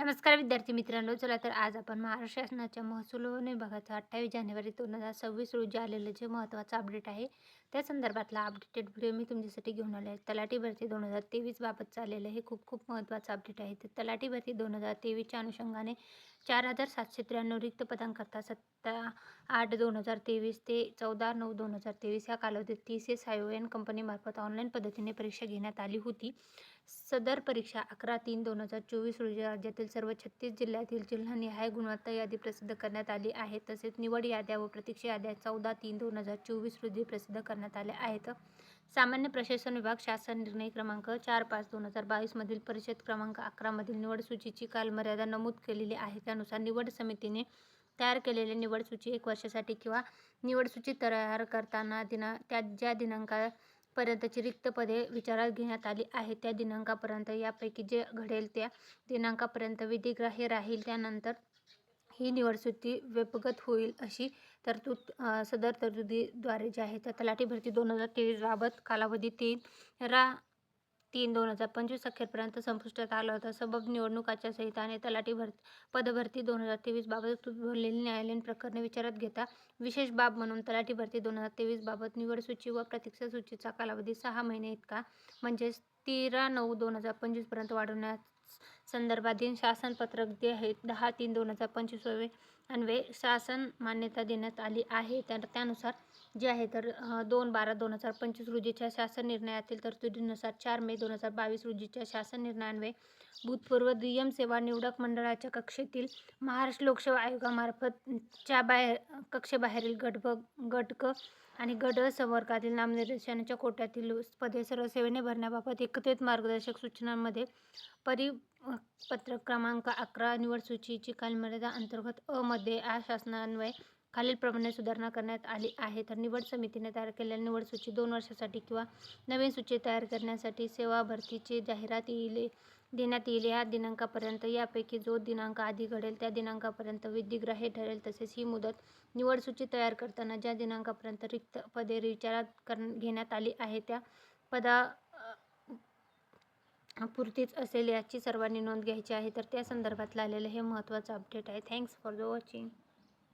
नमस्कार विद्यार्थी मित्रांनो चला तर आज आपण महाराष्ट्र शासनाच्या महसूल विभागाचं अठ्ठावीस जानेवारी दोन हजार सव्वीस रोजी आलेलं जे महत्त्वाचं अपडेट आहे त्या संदर्भातला अपडेटेड व्हिडिओ मी तुमच्यासाठी घेऊन आले आहे. तलाठी भरती दोन हजार तेवीसबाबत चाललेलं हे खूप खूप महत्त्वाचं अपडेट आहे. तर तलाठी भरती दोन हजार तेवीसच्या अनुषंगाने चार हजार सातशे त्र्याण्णव रिक्त पदांकरता सत्ता आठ दोन हजार तेवीस ते चौदा नऊ दोन हजार तेवीस या कालावधीत T C S I O N कंपनीमार्फत online पद्धतीने परीक्षा घेण्यात आली होती. सदर परीक्षा अकरा तीन दोन हजार चोवीस रोजी राज्यातील सर्व छत्तीस जिल्ह्यातील जिल्हानिहाय गुणवत्ता यादी प्रसिद्ध करण्यात आली आहे. तसेच निवड याद्या व प्रतीक्षा याद्या चौदा तीन दोन हजार चोवीस रोजी प्रसिद्ध करण्यात आल्या आहेत. सामान्य प्रशासन विभाग शासन निर्णय क्रमांक चार पाच दोन हजार बावीसमधील परिषद क्रमांक अकरामधील निवड सूचीची कालमर्यादा नमूद केलेली आहे. त्यानुसार निवड समितीने तयार केलेली निवड सूची एक वर्षासाठी किंवा निवड सूची तयार करताना दिना त्या ज्या दिनांका पर्यंतची रिक्त पदे विचारात घेण्यात आली आहेत. त्या दिनांकापर्यंत यापैकी जे घडेल त्या दिनांकापर्यंत विधिग्राह्य राहील. त्यानंतर ही निवडसुती व्यपगत होईल अशी तरतूद सदर तरतुदीद्वारे जे आहे त्या तलाठी भरती दोन हजार तेवीस बाबत कालावधी तीन रा तीन दोन हजार पंचवीस अखेरपर्यंत संपुष्टात आला होता. सबब निवडणुकाच्या सहिताने तलाठी भर पदभरती दोन हजार तेवीस बाबत उद्भवलेली न्यायालयीन प्रकरणे विचारात घेता विशेष बाब म्हणून तलाठी भरती दोन हजार तेवीस बाबत निवड सूची व प्रतीक्षा सूचीचा कालावधी सहा महिने इतका म्हणजेच तेरा नऊ दोन हजार पंचवीसपर्यंत वाढवण्यास संदर्भाधीन शासनपत्रक जे आहे दहा तीन दोन हजार पंचवीस अन्वये शासन मान्यता देण्यात आली आहे. त्या त्यानुसार जे आहे तर दोन बारा दोन हजार पंचवीस रोजीच्या शासन निर्णयातील तरतुदीनुसार चार मे दोन हजार बावीस रोजीच्या शासन निर्णयान्वये भूतपूर्व दुय्यम सेवा निवडक मंडळाच्या कक्षेतील महाराष्ट्र लोकसेवा आयोगामार्फत च्या बाहेर कक्षेबाहेरील गटभ गटक आणि गट संवर्गातील नामनिर्देशनाच्या कोट्यातील पदे सर्व सेवेने भरण्याबाबत एकत्रित मार्गदर्शक सूचनांमध्ये परि पत्रक क्रमांक अकरा निवड सूचीची कालमर्यादा अंतर्गत अ मध्ये आ शासनान्वये खालीलप्रमाणे सुधारणा करण्यात आली आहे. तर निवड समितीने तयार केलेल्या निवड सूची दोन वर्षासाठी किंवा नवीन सूची तयार करण्यासाठी सेवा भरतीची जाहिरात येईल देण्यात येईल. या दिनांकापर्यंत यापैकी जो दिनांक आधी घडेल त्या दिनांकापर्यंत विधिग्राह्य ठरेल. तसेच ही मुदत निवड सूची तयार करताना ज्या दिनांकापर्यंत रिक्त पदे विचारात कर घेण्यात आली आहे त्या पदा पुरतीच असेल याची सर्वांनी नोंद घ्यायची आहे तर त्या संदर्भात आलेलं हे महत्त्वाचं अपडेट आहे. Thanks for the watching